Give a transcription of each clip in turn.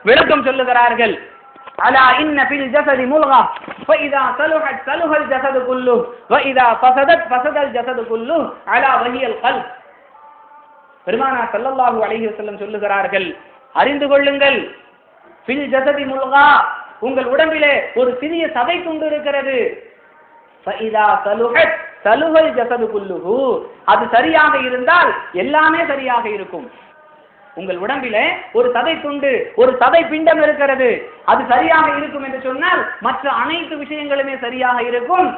விளக்கம் சொல்லுகிறார்கள் அலா இன்ன ஃபில் ஜஸதி முல்கா فإذا صلحت صلح الجسد كله وإذا فسدت فسد الجسد كله على وهي القلب பெருமானா ஸல்லல்லாஹு அலைஹி வஸல்லம் சொல்லுகிறார்கள் அறிந்து கொள்ளுங்கள் ஃபில் ஜஸதி முல்கா உங்கள் உடம்பிலே ஒரு சிறிய சதை துண்டு இருக்கிறது فإذا صلحت صلح الجسد كله அது சரியாக இருந்தால் எல்லாமே சரியாக இருக்கும் உங்கள் உடம்பில ஒரு சதை துண்டு ஒரு சதை பிண்டம் இருக்கிறது. அது சரியாக இருக்கும் என்று சொன்னால் மற்ற அனைத்து விஷயங்களுமே சரியாக இருக்கும்.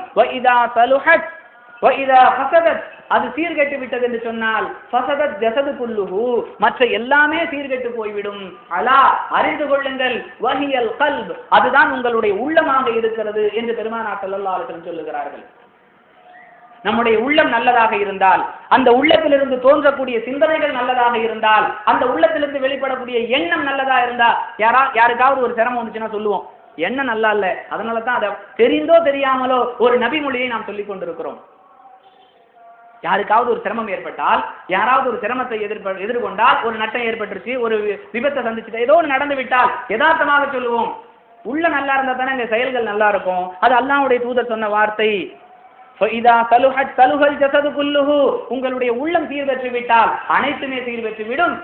அது சீர்கெட்டு விட்டது என்று சொன்னால் ஃபசதத் ஜசது புல்லுஹு மற்ற எல்லாமே சீர்கெட்டு போய்விடும். அலா அறிந்து கொள்ளுங்கள். வஹியல் கல்ப். அதுதான் உங்களுடைய உள்ளமாக இருக்கிறது என்று பெருமானார் செல்லல்லார்கள் சொல்லுகிறார்கள். நம்முடைய உள்ளம் நல்லதாக இருந்தால் அந்த உள்ளத்திலிருந்து தோன்றக்கூடிய சிந்தனைகள் நல்லதாக இருந்தால் அந்த உள்ளத்திலிருந்து வெளிப்படக்கூடிய எண்ணம் நல்லதா இருந்தா யாரா யாருக்காவது ஒரு சிரமம் வந்துச்சுன்னா சொல்லுவோம். எண்ணம் நல்லா இல்ல. அதனால தான் அதை தெரிந்தோ தெரியாமலோ ஒரு நபி மொழியை நாம் சொல்லிக் கொண்டிருக்கிறோம். யாருக்காவது ஒரு சிரமம் ஏற்பட்டால் யாராவது ஒரு சிரமத்தை எதிர்ப எதிர்கொண்டால் ஒரு நட்டம் ஏற்பட்டுருச்சு ஒரு விபத்தை சந்திச்சுட்டு ஏதோ ஒன்று நடந்து விட்டால் யதார்த்தமாக சொல்லுவோம். உள்ள நல்லா இருந்தா தானே இந்த செயல்கள் நல்லா இருக்கும். அது அல்லாவுடைய தூதர் சொன்ன வார்த்தை. உங்களுடைய உள்ளம் சீர் பெற்றுவிட்டால் அனைத்துமே சீர் பெற்றுவிடும்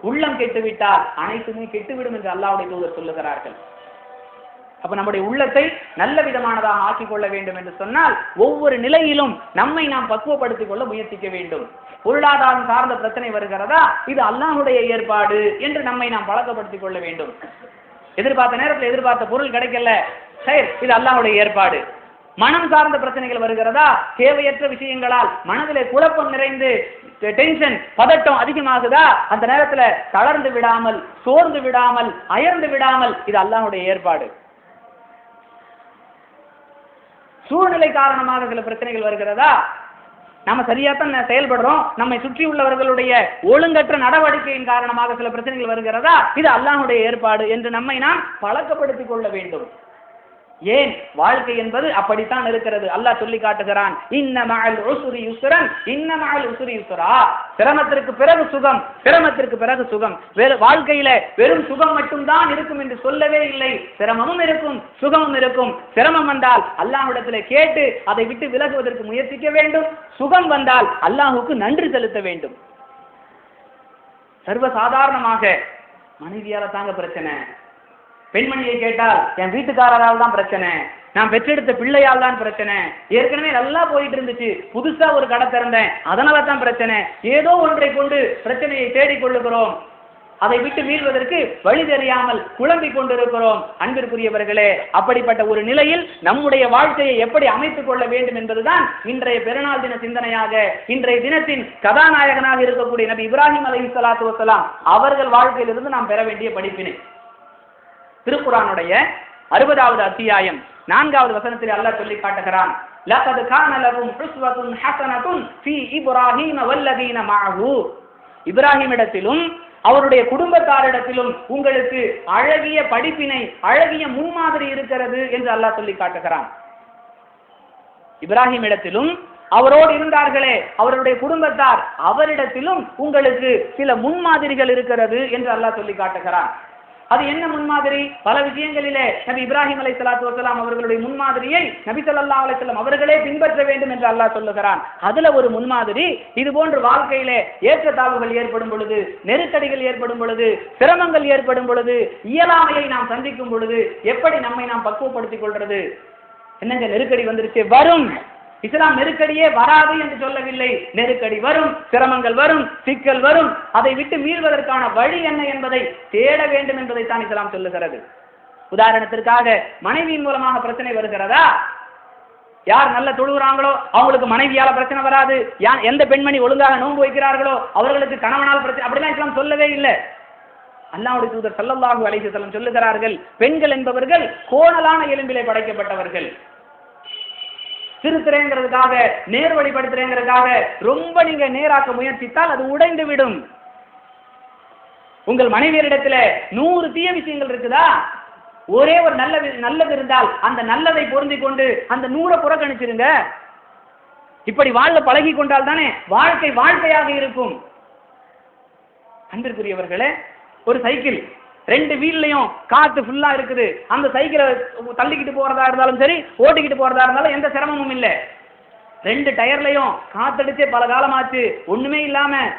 உள்ளம் கெட்டுவிட்டால் அனைத்துமே கெட்டுவிடும் என்று அல்லாவுடைய தூதர் சொல்லுகிறார்கள். அப்ப நம்முடைய உள்ளத்தை நல்ல விதமானதாக ஆக்கிக் கொள்ள வேண்டும் என்று சொன்னால் ஒவ்வொரு நிலையிலும் நம்மை நாம் பக்குவப்படுத்திக் கொள்ள முயற்சிக்க வேண்டும். பொருளாதாரம் சார்ந்த பிரச்சனை வருகிறதா? இது அல்லாஹுடைய ஏற்பாடு என்று நம்மை நாம் பழக்கப்படுத்திக் கொள்ள வேண்டும். எதிர்பார்த்த நேரத்தில் எதிர்பார்த்த பொருள் கிடைக்கல. சரி இது அல்லாவுடைய ஏற்பாடு. மனம் சார்ந்த பிரச்சனைகள் வருகிறதா? தேவையற்ற விஷயங்களால் மனதிலே குழப்பம் நிறைந்து டென்ஷன் பதட்டம் அதிகமாகுதா? அந்த நேரத்துல தளர்ந்து விடாமல் சோர்ந்து விடாமல் அயர்ந்து விடாமல் இது அல்லாவுடைய ஏற்பாடு. சூழ்நிலை காரணமாக சில பிரச்சனைகள் வருகிறதா? நம்ம சரியாக தான் செயல்படுறோம். நம்மை சுற்றி உள்ளவர்களுடைய ஒழுங்கற்ற நடவடிக்கையின் காரணமாக சில பிரச்சனைகள் வருகிறதா? இது அல்லாஹுடைய ஏற்பாடு என்று நம்மை நாம் பழக்கப்படுத்திக் கொள்ள வேண்டும். ஏன்? வாழ்க்கை என்பது அப்படித்தான் இருக்கிறது. அல்லாஹ் சொல்லி காட்டுகிறான். இன்ன மஅல் உஸ்ரி இன்ன மஅல் சிரமத்திற்கு பிறகு சுகம் சிரமத்திற்கு பிறகு சுகம். வேறு வாழ்க்கையில வெறும் சுகம் மட்டும்தான் இருக்கும் என்று சொல்லவே இல்லை. சிரமமும் இருக்கும் சுகமும் இருக்கும். சிரமம் வந்தால் அல்லாஹ்விடத்தில் கேட்டு அதை விட்டு விலகுவதற்கு முயற்சிக்க வேண்டும். சுகம் வந்தால் அல்லாஹுக்கு நன்றி செலுத்த வேண்டும். சர்வ சாதாரணமாக மனைவியால தாங்க பிரச்சனை. பெண்மணியை கேட்டால் என் வீட்டுக்காரரால் தான் பிரச்சனை. நான் பெற்றெடுத்த பிள்ளையால் தான் பிரச்சனை. ஏற்கனவே நல்லா போயிட்டு இருந்துச்சு. புதுசா ஒரு கடை திறந்தேன். அதனால தான் பிரச்சனை. ஏதோ ஒன்றை கொண்டு பிரச்சனையை தேடிக்கொள்ளுகிறோம் அதை விட்டு மீள்வதற்கு வழி தெரியாமல் குழம்பிக் கொண்டிருக்கிறோம். அன்பிற்குரியவர்களே அப்படிப்பட்ட ஒரு நிலையில் நம்முடைய வாழ்க்கையை எப்படி அமைத்துக் கொள்ள வேண்டும் என்பதுதான் இன்றைய பெருநாள் தின சிந்தனையாக. இன்றைய தினத்தின் கதாநாயகனாக இருக்கக்கூடிய நபி இப்ராஹிம் அலி சலாத்து வசலாம் அவர்கள் வாழ்க்கையிலிருந்து நாம் பெற வேண்டிய படிப்பினை. திருக்குறானுடைய அறுபதாவது அத்தியாயம் நான்காவது வசனத்தில் அல்லாஹ் சொல்லி காட்டுகிறான் லகத் கான லகும் உஸ்வத்துன் ஹஸனத்துன் ஃபீ இப்ராஹீம வல்லதீன மஅஹு. இப்ராஹிமிடத்திலும் அவருடைய குடும்பத்தாரிடத்திலும் உங்களுக்கு அழகிய படிப்பினை அழகிய முன்மாதிரி இருக்கிறது என்று அல்லாஹ் சொல்லி காட்டுகிறான். இப்ராஹிம் இடத்திலும் அவரோடு இருந்தார்களே அவருடைய குடும்பத்தார் அவரிடத்திலும் உங்களுக்கு சில முன்மாதிரிகள் இருக்கிறது என்று அல்லாஹ் சொல்லி காட்டுகிறான். அது என்ன முன்மாதிரி? பல விஷயங்களிலே நபி இப்ராஹிம் அலை சலாத்து வசலாம் அவர்களுடைய முன்மாதிரியை நபி சொல்லா அலைஹி அவர்களே பின்பற்ற வேண்டும் என்று அல்லாஹ் சொல்லுகிறான். அதுல ஒரு முன்மாதிரி இது போன்று வாழ்க்கையிலே ஏற்றத்தாழ்வுகள் ஏற்படும் பொழுது நெருக்கடிகள் ஏற்படும் பொழுது சிரமங்கள் ஏற்படும் பொழுது இயலாமையை நாம் சந்திக்கும் பொழுது எப்படி நம்மை நாம் பக்குவப்படுத்திக் கொள்றது? என்னங்க நெருக்கடி வந்துருச்சு? வரும். இஸ்லாம் நெருக்கடியே வராது என்று சொல்லவில்லை. நெருக்கடி வரும் சிரமங்கள் வரும் சிக்கல் வரும். அதை விட்டு மீள்வதற்கான வழி என்ன என்பதை தேட வேண்டும் என்பதை தான் இஸ்லாம் சொல்லுகிறது. உதாரணத்திற்காக மனைவியின் மூலமாக பிரச்சனை வருகிறதா? யார் நல்ல தொழுகிறாங்களோ அவங்களுக்கு மனைவியால பிரச்சனை வராது. யார் எந்த பெண்மணி ஒழுங்காக நோன்பு வைக்கிறார்களோ அவர்களுக்கு கணவனால் பிரச்சனை அப்படிலாம் இஸ்லாம் சொல்லவே இல்லை. அல்லாவுடைய தூதர் சல்லல்லாஹு அலைஹி வஸல்லம் சொல்லுகிறார்கள் பெண்கள் என்பவர்கள் கோணலான எலும்பிலே படைக்கப்பட்டவர்கள். திருத்துறேங்கிறதுக்காக நேர்வழிப்படுத்துறேங்கிறதுக்காக ரொம்ப நீங்க நேராக்க முயற்சித்தால் அது உடைந்து விடும் உங்கள் மனைவியரிடத்துல நூறு தீய விஷயங்கள் இருக்குதா? ஒரே ஒரு நல்ல நல்லது இருந்தால் அந்த நல்லதை பொருந்தி கொண்டு அந்த நூறை புறக்கணிச்சிருங்க. இப்படி வாழ பழகி கொண்டால் தானே வாழ்க்கை வாழ்க்கையாக இருக்கும். அன்பிற்குரியவர்களே ஒரு சைக்கிள். ரெண்டு வீல்லையும் காத்து ஃபுல்லாக இருக்குது. அந்த சைக்கிளை தள்ளிக்கிட்டு போகிறதா இருந்தாலும் சரி ஓட்டிக்கிட்டு போகிறதா இருந்தாலும் எந்த சிரமமும் இல்லை. ரெண்டு டயர்லையும் காத்தடிச்சே பல காலமாச்சு. ஒன்றுமே இல்லாமல்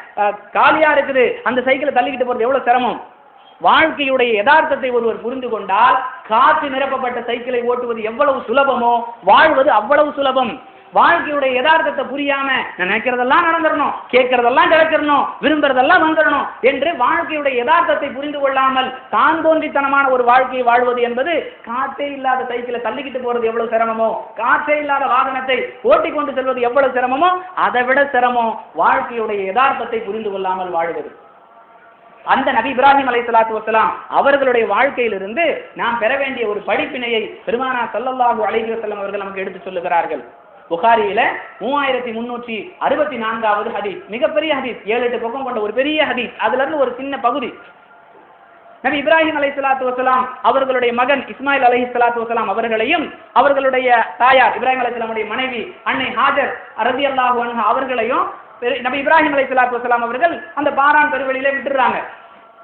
காலியாக இருக்குது. அந்த சைக்கிளை தள்ளிக்கிட்டு போகிறது எவ்வளோ சிரமம்? வாழ்க்கையுடைய யதார்த்தத்தை ஒருவர் புரிந்து கொண்டால் காற்று நிரப்பப்பட்ட சைக்கிளை ஓட்டுவது எவ்வளவு சுலபமோ வாழ்வது அவ்வளவு சுலபம். வாழ்க்கையுடைய யதார்த்தத்தை புரியாம நினைக்கிறதெல்லாம் நடந்துடணும் கேட்கறதெல்லாம் கிடைச்சிடணும் விரும்புறதெல்லாம் வந்துடணும் என்று வாழ்க்கையுடைய யதார்த்தத்தை புரிந்து கொள்ளாமல் தான் தோன்றித்தனமான ஒரு வாழ்க்கையை வாழ்வது என்பது காற்றே இல்லாத சைக்கிளை தள்ளிக்கிட்டு போறது எவ்வளவு சிரமமோ? காற்றே இல்லாத வாகனத்தை ஓட்டிக் கொண்டு செல்வது எவ்வளவு சிரமமோ? அதை விட சிரமம் வாழ்க்கையுடைய யதார்த்தத்தை புரிந்து கொள்ளாமல் வாழ்வது. அந்த நபி இப்ராஹிம் அலை சலாத்து வசலாம் அவர்களுடைய வாழ்க்கையிலிருந்து நாம் பெற வேண்டிய ஒரு படிப்பினையை பெருமானா சல்லல்லாஹு அலைஹி வஸல்லம் அவர்கள் நமக்கு எடுத்து சொல்லுகிறார்கள். புகாரியில மூவாயிரத்தி முன்னூற்றி அறுபத்தி நான்காவது ஹதீஸ் மிகப்பெரிய ஹதீஸ் ஏழு எட்டு பக்கம் கொண்ட ஒரு பெரிய ஹதீஸ். அதுல இருந்து ஒரு சின்ன பகுதி. நபி இப்ராஹிம் அலை சலாத்து வசலாம் அவர்களுடைய மகன் இஸ்மாயில் அலை சலாத்து வசலாம் அவர்களையும் அவர்களுடைய தாயார் இப்ராஹிம் அலைஹிஸ்ஸலாமுடைய மனைவி அன்னை ஹாஜர் ரதி அல்லாஹு அவர்களையும் பெரு- நபி இப்ராஹிம் அலை சலாத்து வசலாம் அவர்கள் அந்த பாரான் பெருவெளியில விட்டுறாங்க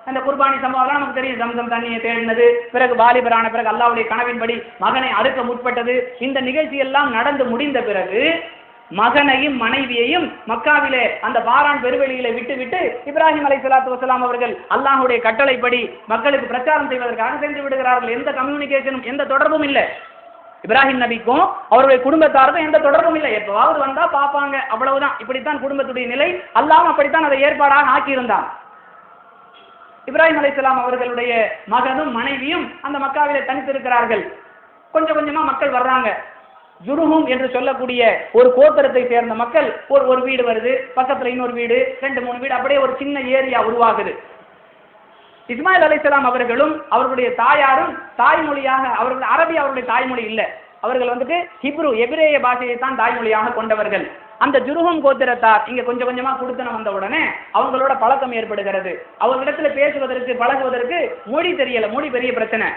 அந்த குர்பானி சம்பவம்லாம் நமக்கு தெரியும். சம்சம் தண்ணியை தேடினது பிறகு வாலிபரான பிறகு அல்லாவுடைய கனவின்படி மகனை அறுக்க முற்பட்டது. இந்த நிகழ்ச்சியெல்லாம் நடந்து முடிந்த பிறகு மகனையும் மனைவியையும் மக்காவிலே அந்த பாரான் பெருவெளியிலே விட்டுவிட்டு இப்ராஹிம் அலை சலாத்து வசலாம் அவர்கள் அல்லாஹுடைய கட்டளைப்படி மக்களுக்கு பிரச்சாரம் செய்வதற்காக சென்று விடுகிறார்கள். எந்த கம்யூனிகேஷனும் எந்த தொடர்பும் இல்லை. இப்ராஹிம் நபிக்கும் அவருடைய குடும்பத்தாருக்கும் எந்த தொடர்பும் இல்லை. எப்பவாவது வந்தா பார்ப்பாங்க. அவ்வளவுதான். இப்படித்தான் குடும்பத்துடைய நிலை. அல்லாமல் அப்படித்தான் அதை ஏற்பாடாக ஆக்கியிருந்தான். இப்ராஹிம் அலைசலாம் அவர்களுடைய மகனும் மனைவியும் அந்த மக்காவிலே தனித்திருக்கிறார்கள். கொஞ்சம் கொஞ்சமா மக்கள் வர்றாங்க. ஜுருஹும் என்று சொல்லக்கூடிய ஒரு கோத்திரத்தை சேர்ந்த மக்கள் ஒரு ஒரு வீடு வருது. பக்கத்துல இன்னொரு வீடு ரெண்டு மூணு வீடு அப்படியே ஒரு சின்ன ஏரியா உருவாகுது. இஸ்மாயில் அலிசலாம் அவர்களும் அவர்களுடைய தாயாரும் தாய்மொழியாக அவர்கள் அரபி அவருடைய தாய்மொழி இல்லை. அவர்கள் வந்துட்டு ஹிப்ரு எபிரேய பாஷையை தான் தாய்மொழியாக கொண்டவர்கள். அந்த ஜுருகம் கோத்திரத்தார் இங்க கொஞ்சம் கொஞ்சமா கொடுத்தனம் வந்த உடனே அவங்களோட பழக்கம் ஏற்படுகிறது. அவர்களிடத்துல பேசுவதற்கு பழகுவதற்கு மொழி தெரியல. மொழி பெரிய பிரச்சனை.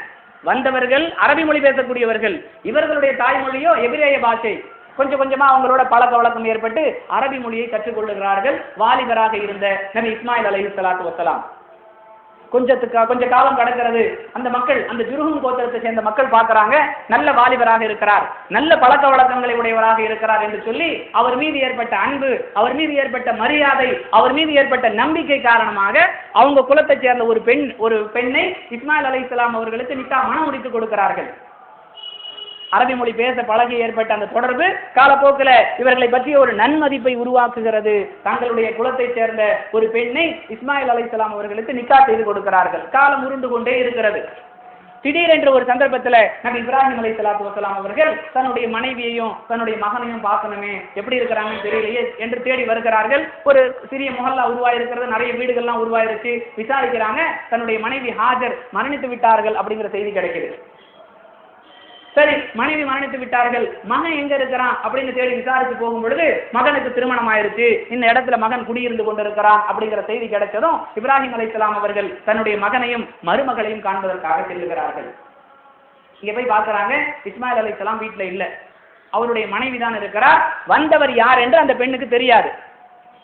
வந்தவர்கள் அரபி மொழி பேசக்கூடியவர்கள் இவர்களுடைய தாய்மொழியோ எபிரேய பாஷை. கொஞ்சம் கொஞ்சமா அவங்களோட பழக்க வழக்கம் ஏற்பட்டு அரபி மொழியை கற்றுக்கொள்ளுகிறார்கள். வாலிபராக இருந்த நபி இஸ்மாயில் அலைஹி சலாத்து வசலாம் கொஞ்சத்துக்கு கொஞ்ச காலம் கடக்கிறது. அந்த மக்கள் அந்த ஜுருகும் கோத்திரத்தை சேர்ந்த மக்கள் பார்க்கறாங்க. நல்ல வாலிபராக இருக்கிறார். நல்ல பழக்க வழக்கங்களை உடையவராக இருக்கிறார் என்று சொல்லி அவர் மீது ஏற்பட்ட அன்பு அவர் மீது ஏற்பட்ட மரியாதை அவர் மீது ஏற்பட்ட நம்பிக்கை காரணமாக அவங்க குலத்தை சேர்ந்த ஒரு பெண் ஒரு பெண்ணை இஸ்மாயில் இஸ்லாம் அவர்களுக்கு நிக்கா மனம் முடித்து கொடுக்கிறார்கள். அரபி மொழி பேச பழகி ஏற்பட்ட அந்த தொடர்பு காலப்போக்கில் இவர்களை பற்றிய ஒரு நன்மதிப்பை உருவாக்குகிறது. தங்களுடைய குலத்தைச் சேர்ந்த ஒரு பெண்ணை இஸ்மாயில் அலைஹிஸ்ஸலாம் அவர்களுக்கு நிக்கா செய்து கொடுக்கிறார்கள். காலம் உருண்டு கொண்டே இருக்கிறது. திடீரென்று ஒரு சந்தர்ப்பத்தில் நபி இப்ராஹிம் அலை சலாத்து வசலாம் அவர்கள் தன்னுடைய மனைவியையும் தன்னுடைய மகனையும் பார்க்கணுமே எப்படி இருக்கிறாங்கன்னு தெரியலையே என்று தேடி வருகிறார்கள். ஒரு சிறிய முகல்லா உருவாயிருக்கிறது நிறைய வீடுகள்லாம் உருவாயிருச்சு. விசாரிக்கிறாங்க தன்னுடைய மனைவி ஹாஜர் மரணித்து விட்டார்கள் அப்படிங்கிற செய்தி கிடைக்கிறது சரி மனைவி மரணித்து விட்டார்கள். மகன் எங்க இருக்கிறான்? அப்படின்னு தேடி விசாரித்து போகும் பொழுது மகனுக்கு திருமணம் ஆயிருச்சு இந்த இடத்துல மகன் குடியிருந்து கொண்டிருக்கிறான் அப்படிங்கிற செய்தி கிடைச்சதும் இப்ராஹிம் அலைசலாம் அவர்கள் தன்னுடைய மகனையும் மருமகளையும் காண்பதற்காக செல்லுகிறார்கள். இங்க போய் பார்க்கறாங்க இஸ்மாயில் அலைசலாம் வீட்டுல இல்ல. அவருடைய மனைவி தான் இருக்கிறார் வந்தவர் யார் என்று அந்த பெண்ணுக்கு தெரியாது.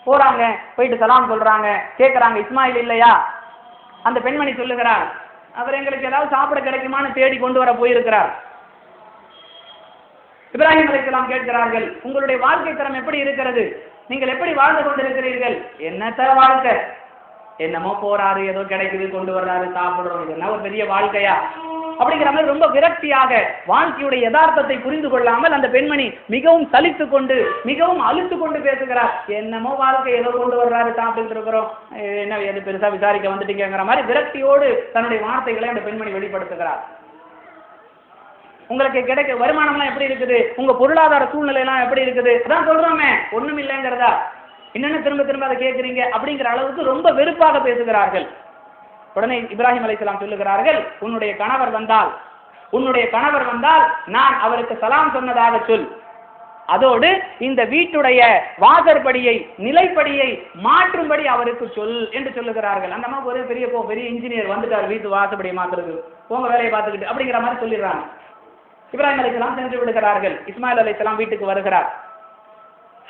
போறாங்க போயிட்டு சலாம் சொல்றாங்க. கேட்கறாங்க இஸ்மாயில் இல்லையா? அந்த பெண்மணி சொல்லுகிறார் அவர் எங்களுக்கு ஏதாவது சாப்பிட கிடைக்குமான்னு தேடி கொண்டு வர போயிருக்கிறார். இப்ராஹிம் அலைஹிஸ்ஸலாம் கேட்கிறார்கள் உங்களுடைய வாழ்க்கை தரம் எப்படி இருக்கிறது? நீங்கள் எப்படி வாழ்ந்து கொண்டிருக்கிறீர்கள்? என்னத்த வாழ்க்கை? என்னமோ போறாரு ஏதோ கிடைக்குது கொண்டு வர்றாரு சாப்பிடுறோம் இது என்ன ஒரு பெரிய வாழ்க்கையா? அப்படிங்கிற மாதிரி ரொம்ப விரக்தியாக வாழ்க்கையுடைய யதார்த்தத்தை புரிந்து கொள்ளாமல் அந்த பெண்மணி மிகவும் சலித்து கொண்டு மிகவும் அழுத்து கொண்டு பேசுகிறார். என்னமோ வாழ்க்கை ஏதோ கொண்டு வர்றாரு சாப்பிட்டு இருக்கிறோம். என்ன எது பெருசா விசாரிக்க வந்துட்டீங்கிற மாதிரி விரக்தியோடு தன்னுடைய வார்த்தைகளை அந்த பெண்மணி வெளிப்படுத்துகிறார். உங்களுக்கு கிடைக்க வருமானம்லாம் எப்படி இருக்குது? உங்க பொருளாதார சூழ்நிலையெல்லாம் எப்படி இருக்குது? அதான் சொல்றோமே ஒண்ணும் இல்லைங்கிறதா? என்னென்ன திரும்ப திரும்ப அதை கேட்குறீங்க? அப்படிங்கிற அளவுக்கு ரொம்ப வெறுப்பாக பேசுகிறார்கள். உடனே இப்ராஹிம் அலைஹிஸ்ஸலாம் சொல்லுகிறார்கள் உன்னுடைய கணவர் வந்தால் உன்னுடைய கணவர் வந்தால் நான் அவருக்கு சலாம் சொன்னதாக சொல். அதோடு இந்த வீட்டுடைய வாசற்படியை நிலைப்படியை மாற்றும்படி அவருக்கு சொல் என்று சொல்லுகிறார்கள். அந்த மாதிரி ஒரு பெரிய பெரிய இன்ஜினியர் வந்துட்டார் வீட்டு வாசப்படியை மாத்துறது உங்க வேலையை பார்த்துக்கிட்டு அப்படிங்கிற மாதிரி சொல்லிடுறாங்க. இப்ராஹிம் அலைசலாம் சென்று விடுகிறார்கள். இஸ்மாயில் அலைசலாம் வீட்டுக்கு வருகிறார்.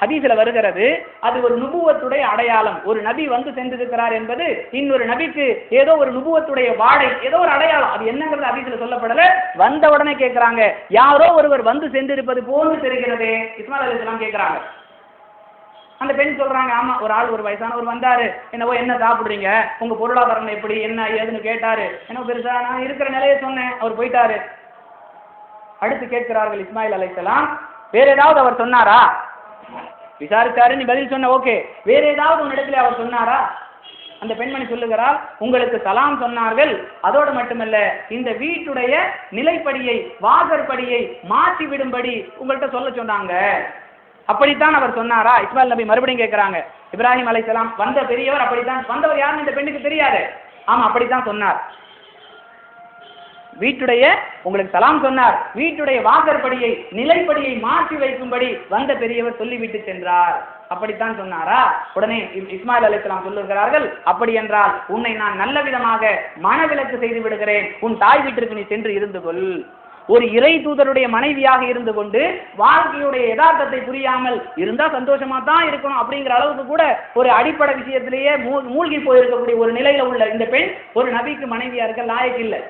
ஹதீஸ்ல வருகிறது அது ஒரு நுபுவத்துடைய அடையாளம். ஒரு நபி வந்து சென்றிருக்கிறார் என்பது இன்னொரு நபிக்கு ஏதோ ஒரு நுபுவத்துடைய வாடை ஏதோ ஒரு அடையாளம். அது என்னங்கிறது ஹதீஸ்ல சொல்லப்படல. வந்த உடனே கேட்கிறாங்க யாரோ ஒருவர் வந்து சென்றிருப்பது போன்று தெரிகிறதே. இஸ்மாயில் அலிஸ்லாம் கேட்கிறாங்க. அந்த பெண் சொல்றாங்க ஆமா ஒரு ஆள் ஒரு வயசானவர் வந்தாரு. என்னவோ என்ன சாப்பிடுறீங்க? உங்க பொருளாதாரம் எப்படி? என்ன ஏதுன்னு கேட்டாரு. என்ன பெருசா நான் இருக்கிற நிலையை சொன்னேன். அவர் போயிட்டாரு. அடுத்து கேட்கிறார்கள் இஸ்மாயில் அலைசலாம் வேற ஏதாவது அவர் சொன்னாரா? விசாரித்தாரு நீ பதில் சொன்ன ஓகே. வேற ஏதாவது உன்னிடத்துல அவர் சொன்னாரா? அந்த பெண்மணி சொல்லுகிறார் உங்களுக்கு சலாம் சொன்னார்கள் அதோடு மட்டுமல்ல இந்த வீட்டுடைய நிலைப்படியை வாசற்படியை மாற்றி விடும்படி உங்கள்கிட்ட சொல்ல சொன்னாங்க. அப்படித்தான் அவர் சொன்னாரா? இஸ்மாயில் நபி மறுபடியும் கேட்கிறாங்க. இப்ராஹிம் அலைஹிஸ்ஸலாம் வந்த பெரியவர் அப்படித்தான் வந்தவர் யாருன்னு இந்த பெண்ணுக்கு தெரியாது. ஆமா அப்படித்தான் சொன்னார். வீட்டுடைய உங்களுக்கு சலாம் சொன்னார் வீட்டுடைய வாசற்படியை நிலைப்படியை மாற்றி வைக்கும்படி வந்த பெரியவர் சொல்லிவிட்டு சென்றார். அப்படித்தான் சொன்னாரா? உடனே இஸ்மாயில் அலிஸ்லாம் சொல்லுகிறார்கள் அப்படி என்றால் உன்னை நான் நல்ல விதமாக மனவிலக்கு செய்து விடுகிறேன். உன் தாய் வீட்டிற்கு நீ சென்று இருந்து கொள். ஒரு இறை தூதருடைய மனைவியாக இருந்து கொண்டு வாழ்க்கையுடைய யதார்த்தத்தை புரியாமல் இருந்தா சந்தோஷமா தான் இருக்கணும். அப்படிங்கிற அளவுக்கு கூட ஒரு அடிப்படை விஷயத்திலேயே மூ- மூழ்கி போயிருக்கக்கூடிய ஒரு நிலையில உள்ள இந்த பெண் ஒரு நபிக்கு மனைவியா இருக்க லாயக்கு இல்லை.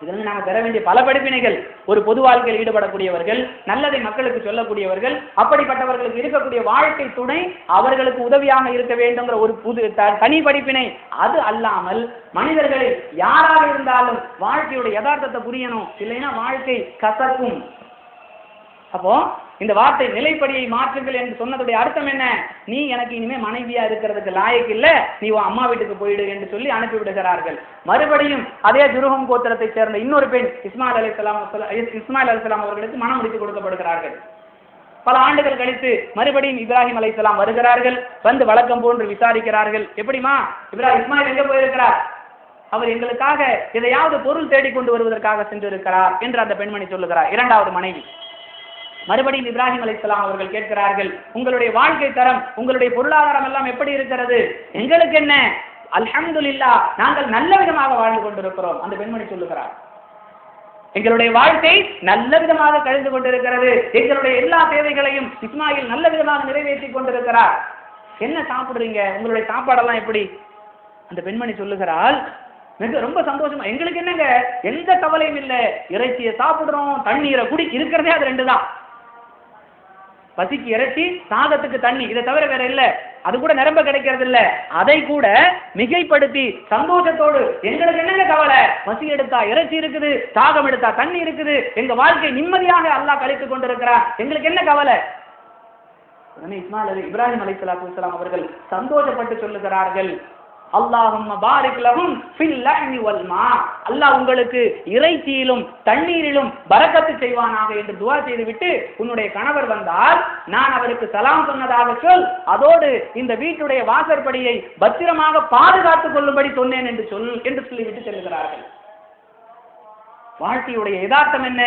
இதிலிருந்து நாங்கள் பெற வேண்டிய பல படிப்பினைகள் ஒரு பொது வாழ்க்கையில் ஈடுபடக்கூடியவர்கள் நல்லதை மக்களுக்கு சொல்லக்கூடியவர்கள் அப்படிப்பட்டவர்களுக்கு இருக்கக்கூடிய வாழ்க்கை துணை அவர்களுக்கு உதவியாக இருக்க வேண்டுங்கிற ஒரு புது த- தனி படிப்பினை. அது அல்லாமல் மனிதர்களை யாராக இருந்தாலும் வாழ்க்கையோட யதார்த்தத்தை புரியணும். இல்லைன்னா வாழ்க்கை கசக்கும். அப்போ இந்த வார்த்தை நிலைப்படியை மாற்றுங்கள் என்று சொன்னதுடைய அர்த்தம் என்ன? நீ எனக்கு இனிமே மனைவியா இருக்கிறதுக்கு லாயக்கு இல்ல. நீ உன் அம்மா வீட்டுக்கு போயிடு என்று சொல்லி அனுப்பிவிடுகிறார்கள். மறுபடியும் அதே துருகம் கோத்திரத்தைச் சேர்ந்த இன்னொரு பெண் இஸ்மாயில் அலிஸ்லாம் இஸ்மாயில் அலிஸ்லாம் அவர்களுக்கு மனம் முடித்து கொடுக்கப்படுகிறார்கள். பல ஆண்டுகள் கழித்து மறுபடியும் இப்ராஹிம் அலைஹிஸ்ஸலாம் வருகிறார்கள். வந்து வழக்கம் போன்று விசாரிக்கிறார்கள். எப்படிமா இப்ராஹிம் இஸ்மாயில் எங்க போயிருக்கிறார்? அவர் எங்களுக்காக எதையாவது பொருள் தேடிக் கொண்டு வருவதற்காக சென்றிருக்கிறார் என்று அந்த பெண்மணி சொல்லுகிறார். இரண்டாவது மனைவி. மறுபடியும் இப்ராஹிம் அலிஸ்லாம் அவர்கள் கேட்கிறார்கள் உங்களுடைய வாழ்க்கை தரம் உங்களுடைய பொருளாதாரம் எல்லாம் எப்படி இருக்கிறது? எங்களுக்கு என்ன? அல்ஹம்துலில்லாஹ் நாங்கள் நல்ல விதமாக வாழ்ந்து கொண்டிருக்கிறோம் அந்த பெண்மணி சொல்லுகிறார். எங்களுடைய வாழ்க்கை நல்ல விதமாக கழிந்து கொண்டிருக்கிறது. எங்களுடைய எல்லா தேவைகளையும் இஸ்மாயில் நல்ல விதமாக நிறைவேற்றி கொண்டிருக்கிறார். என்ன சாப்பிடுறீங்க? உங்களுடைய சாப்பாடெல்லாம் எப்படி? அந்த பெண்மணி சொல்லுகிறாள் மிக ரொம்ப சந்தோஷமா எங்களுக்கு என்னங்க? எந்த கவலையும் இல்லை. இறைச்சியை சாப்பிடுறோம் தண்ணீரை குடி இருக்கிறதே அது ரெண்டு தான் பசிக்கு இறைச்சி சாதத்துக்கு தண்ணி. இதை தவிர வேற இல்ல. அது கூட நிரம்ப கிடைக்கிறது இல்ல. அதை கூட மிகைப்படுத்தி சந்தோஷத்தோடு எங்களுக்கு என்னங்க கவலை? பசி எடுத்தா இறைச்சி இருக்குது தாகம் எடுத்தா தண்ணி இருக்குது. எங்க வாழ்க்கை நிம்மதியாக அல்லாஹ் கழித்து கொண்டிருக்கிறார். எங்களுக்கு என்ன கவலை? இஸ்மாயில் இப்ராஹிம் அலி சலாத்து அவர்கள் சந்தோஷப்பட்டு சொல்லுகிறார்கள். அல்லாஹும் பாரிக்லகும் ஃபில் லஹ்மி வல் மா. அல்லாஹ் உங்களுக்கு இறைச்சியிலும் தண்ணீரிலும் பரக்கத்து செய்வானாக என்று துவா செய்துவிட்டு உன்னுடைய கணவர் வந்தால் நான் அவருக்கு சலாம் சொன்னதாக சொல். அதோடு இந்த வீட்டுடைய வாசற்படியை பத்திரமாக பாதுகாத்துக் கொள்ளும்படி சொன்னேன் என்று சொல் என்று சொல்லிவிட்டு செல்கிறார்கள். வாழ்க்கையுடைய யதார்த்தம் என்ன?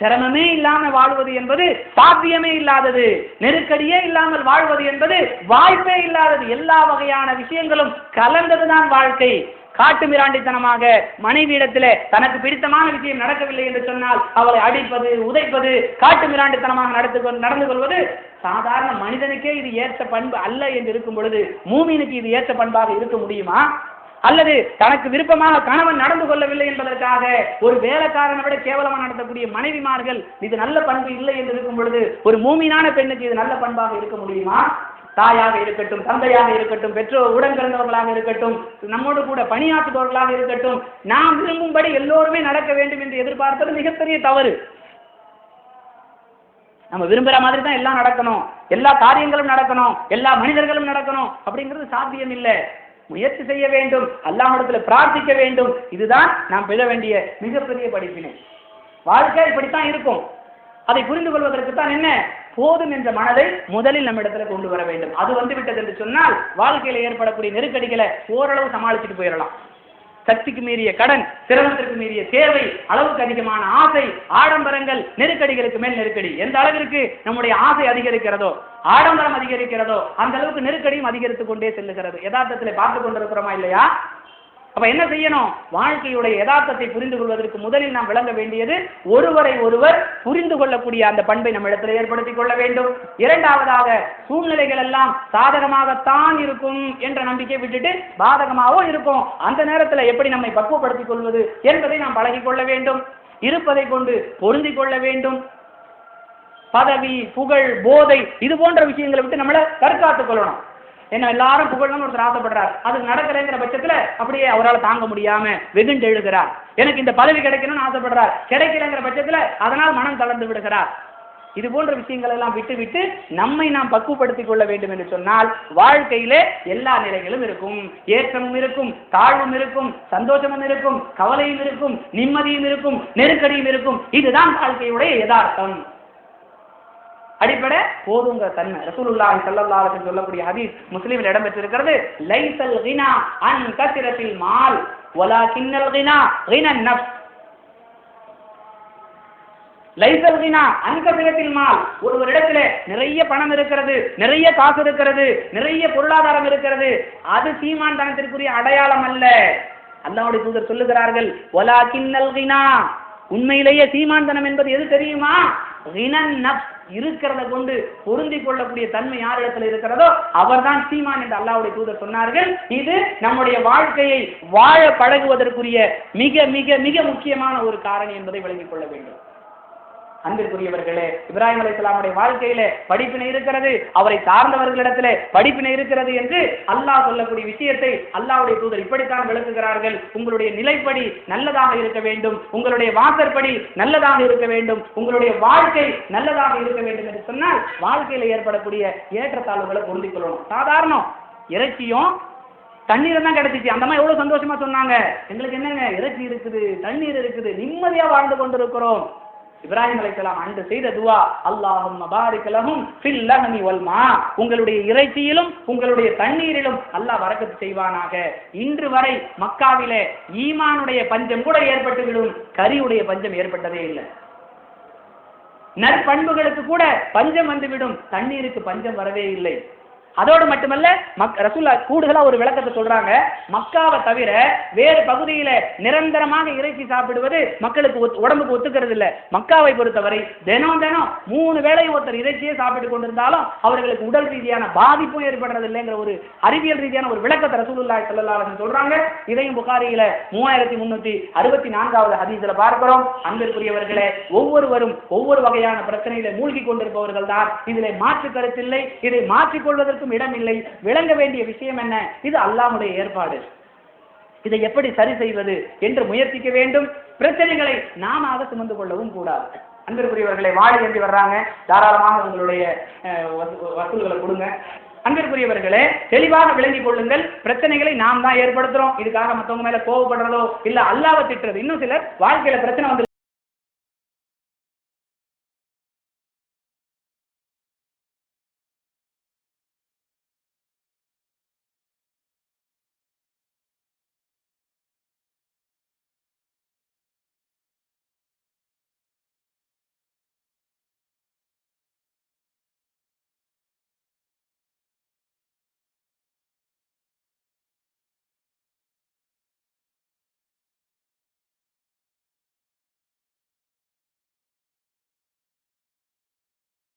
சிரமமே இல்லாம வாழ்வது என்பது சாத்தியமே இல்லாதது நெருக்கடியே இல்லாமல் வாழ்வது என்பது வாய்ப்பே இல்லாதது. எல்லா வகையான விஷயங்களும் கலந்ததுதான் வாழ்க்கை. காட்டு மிராண்டித்தனமாக மனைவியிடத்தில் தனக்கு பிடித்தமான விஷயம் நடக்கவில்லை என்று சொன்னால் அவளை அடிப்பது உதைப்பது காட்டு மிராண்டித்தனமாக நடந்து கொள்- நடந்து கொள்வது சாதாரண மனிதனுக்கே இது ஏற்ற பண்பு அல்ல என்று இருக்கும் பொழுது மூமினுக்கு இது ஏற்ற பண்பாக இருக்க முடியுமா? அல்லது தனக்கு விருப்பமாக கணவன் நடந்து கொள்ளவில்லை என்பதற்காக ஒரு வேலைக்காரனை விட கேவலமாக நடத்தக்கூடிய மனைவிமார்கள் இது நல்ல பண்பு இல்லை என்று இருக்கும் பொழுது ஒரு மூமினான பெண்ணுக்கு இது நல்ல பண்பாக இருக்க முடியுமா? தாயாக இருக்கட்டும் தந்தையாக இருக்கட்டும் பெற்றோர் உடன் பிறந்தவர்களாக இருக்கட்டும் நம்மோடு கூட பணியாற்றுபவர்களாக இருக்கட்டும் நாம் விரும்பும்படி எல்லோருமே நடக்க வேண்டும் என்று எதிர்பார்ப்பது மிகப்பெரிய தவறு. நம்ம விரும்புகிற மாதிரி தான் எல்லாம் நடக்கணும். எல்லா காரியங்களும் நடக்கணும். எல்லா மனிதர்களும் நடக்கணும். அப்படிங்கிறது சாத்தியம் இல்லை முயற்சி செய்ய வேண்டும். அல்லாஹ்விடத்துல பிரார்த்திக்க வேண்டும். இதுதான் நாம் பெற வேண்டிய மிகப்பெரிய படிப்பினை. வாழ்க்கை இப்படித்தான் இருக்கும். அதை புரிந்து கொள்வதற்கு தான் என்ன? போதும் என்ற மனதை முதலில் நம்மிடத்துல கொண்டு வர வேண்டும். அது வந்து விட்டது என்று சொன்னால் வாழ்க்கையில ஏற்படக்கூடிய நெருக்கடிகளை ஓரளவு சமாளிச்சுட்டு போயிடலாம். சக்திக்கு மீறிய கடன் சிரமத்திற்கு மீறிய தேவை அளவுக்கு அதிகமான ஆசை ஆடம்பரங்கள் நெருக்கடிகளுக்கு மேல் நெருக்கடி. எந்த அளவிற்கு நம்முடைய ஆசை அதிகரிக்கிறதோ ஆடம்பரம் அதிகரிக்கிறதோ அந்த அளவுக்கு நெருக்கடியும் அதிகரித்துக் கொண்டே செல்லுகிறது. யதார்த்தத்தில் பார்த்து கொண்டிருக்கிறோமா இல்லையா? அப்ப என்ன செய்யணும்? வாழ்க்கையுடைய யதார்த்தத்தை புரிந்து கொள்வதற்கு முதலில் நாம் விளங்க வேண்டியது ஒருவரை ஒருவர் புரிந்து கொள்ளக்கூடிய அந்த பண்பை நம்ம இடத்துல ஏற்படுத்திக் கொள்ள வேண்டும். இரண்டாவதாக சூழ்நிலைகள் எல்லாம் சாதகமாகத்தான் இருக்கும் என்ற நம்பிக்கை விட்டுட்டு பாதகமாகவும் இருக்கும். அந்த நேரத்தில் எப்படி நம்மை பக்குவப்படுத்திக் கொள்வது என்பதை நாம் பழகிக் கொள்ள வேண்டும். இருப்பதை கொண்டு பொருந்திக் கொள்ள வேண்டும். பதவி புகழ் போதை இது போன்ற விஷயங்களை விட்டு நம்மளை தற்காத்துக் கொள்ளணும். என்ன எல்லாரும் புகழணும்னு ஒருத்தர் ஆசைப்படுறார். அது நடக்கலைங்கிற பட்சத்தில் அப்படியே அவரால் தாங்க முடியாம வெகுண்டு எழுகிறார் எனக்கு இந்த பதவி கிடைக்கணும்னு ஆசைப்படுறார். கிடைக்கலங்கிற பட்சத்தில் அதனால் மனம் தளர்ந்து விடுகிறார். இது போன்ற விஷயங்கள் எல்லாம் விட்டு விட்டு நம்மை நாம் பக்குவப்படுத்திக் கொள்ள வேண்டும் என்று சொன்னால் வாழ்க்கையிலே எல்லா நிலைகளும் இருக்கும். ஏற்றமும் இருக்கும் தாழ்வும் இருக்கும் சந்தோஷமும் இருக்கும் கவலையும் இருக்கும் நிம்மதியும் இருக்கும் நெருக்கடியும் இருக்கும். இதுதான் வாழ்க்கையுடைய யதார்த்தம். அடிப்படை போதுங்க தன்மை. ரசூலுல்லாஹி ஸல்லல்லாஹு அலைஹி சொல்லக்கூடிய ஹதீஸ் முஸ்லிமில் இடம்பெற்றிருக்கிறது லைசல் கினா அன் கசிரத்தில் மால் வலாகின்னல் கினா கினன் நஃப்ஸ். லைசல் கினா அன்கசிரத்தில் மால் ஒரு ஒரு இடத்துல நிறைய பணம் இருக்கிறது நிறைய காசு இருக்கிறது நிறைய பொருளாதாரம் இருக்கிறது அது சீமான் தனத்திற்குரிய அடையாளம் அல்ல. அல்லாவுடைய தூதர் சொல்லுகிறார்கள் கிண்ணல் கினா. உண்மையிலேயே சீமான்தனம் என்பது எது தெரியுமா? ரினன் நஃப்ஸ். இருக்கிறத கொண்டு பொருந்திக் கொள்ளக்கூடிய தன்மை யார் இடத்துல இருக்கிறதோ அவர்தான் சீமான் என்று அல்லாவுடைய தூதர் சொன்னார்கள். இது நம்முடைய வாழ்க்கையை வாழ பழகுவதற்குரிய மிக மிக மிக முக்கியமான ஒரு காரணி என்பதை விளங்கிக் கொள்ள வேண்டும். அன்பிற்குரியவர்களே இப்ராஹிம் அலைஹிஸ்ஸலாமுடைய வாழ்க்கையில படிப்பினை இருக்கிறது அவரை சார்ந்தவர்களிடத்திலே படிப்பினை இருக்கிறது என்று அல்லாஹ் சொல்லக்கூடிய விஷயத்தை அல்லாஹுடைய தூதர் இப்படித்தான் விளக்குகிறார்கள். உங்களுடைய நிலைப்படி நல்லதாக இருக்க வேண்டும் உங்களுடைய வாசற்படி நல்லதாக இருக்க வேண்டும் உங்களுடைய வாழ்க்கை நல்லதாக இருக்க வேண்டும் என்று சொன்னால் வாழ்க்கையில ஏற்படக்கூடிய ஏற்றத்தாழ்வுகளை பொருந்திக் கொள்ளணும். சாதாரணம் இறைச்சியும் தண்ணீர் தான் கிடைச்சிச்சு. அந்த மாதிரி எவ்வளவு சந்தோஷமா சொன்னாங்க. எங்களுக்கு என்னங்க இறைச்சி இருக்குது தண்ணீர் இருக்குது நிம்மதியா வாழ்ந்து கொண்டிருக்கிறோம். இப்ராஹிம் அலைஹிஸ்ஸலாம் அன்று செய்த துவா அல்லாஹும் மபாரிக் லஹும் ஃபில் லஹமி வல்மா உங்களுடைய இறைச்சியிலும் உங்களுடைய தண்ணீரிலும் அல்லாஹ் வரக்கத்து செய்வானாக. இன்று வரை மக்காவிலே ஈமானுடைய பஞ்சம் கூட ஏற்பட்டு விடும் கரியுடைய பஞ்சம் ஏற்பட்டதே இல்லை. நற்பண்புகளுக்கு கூட பஞ்சம் வந்துவிடும் தண்ணீருக்கு பஞ்சம் வரவே இல்லை. அதோடு மட்டுமல்ல மக் ரசூல்லா கூடுதலா ஒரு விளக்கத்தை சொல்றாங்க. மக்காவை தவிர வேறு பகுதியில நிரந்தரமாக இறைச்சி சாப்பிடுவது மக்களுக்கு ஒத்து- உடம்புக்கு ஒத்துக்கிறது இல்ல மக்காவை பொறுத்தவரை தினம் தினம் மூணு வேளை ஒருத்தர் இறைச்சியே சாப்பிட்டு கொண்டிருந்தாலும் அவர்களுக்கு உடல் ரீதியான பாதிப்பும் ஏற்படுறது இல்லைங்கிற ஒரு அறிவியல் ரீதியான ஒரு விளக்கத்தை ரசூலுல்லா ஸல்லல்லாஹு சொல்கிறாங்க சொல்றாங்க. இதையும் புகாரியில மூவாயிரத்தி முன்னூத்தி அறுபத்தி நான்காவது ஹதீஸ்ல பார்க்கிறோம். அன்பிற்குரியவர்களே ஒவ்வொருவரும் ஒவ்வொரு வகையான பிரச்சனையில மூழ்கி கொண்டிருப்பவர்கள் தான் இதில் மாற்று கருத்தில்லை. இதை எதற்கும் இடமில்லை. விளங்க வேண்டிய விஷயம் என்ன? இது அல்லாமுடைய ஏற்பாடு. இதை எப்படி சரி செய்வது என்று முயற்சிக்க வேண்டும். பிரச்சனைகளை நாம சுமந்து கொள்ளவும் கூடாது. அன்பிற்குரியவர்களை வாழி ஏந்தி வர்றாங்க. தாராளமாக உங்களுடைய வசூல்களை கொடுங்க. அன்பிற்குரியவர்களே தெளிவாக விளங்கிக் கொள்ளுங்கள். பிரச்சனைகளை நாம் தான் ஏற்படுத்துறோம். இதுக்காக மத்தவங்க மேல கோவப்படுறதோ இல்ல அல்லாவ திட்டுறது இன்னும் சிலர் வாழ்க்கையில பிரச்சனை வந்து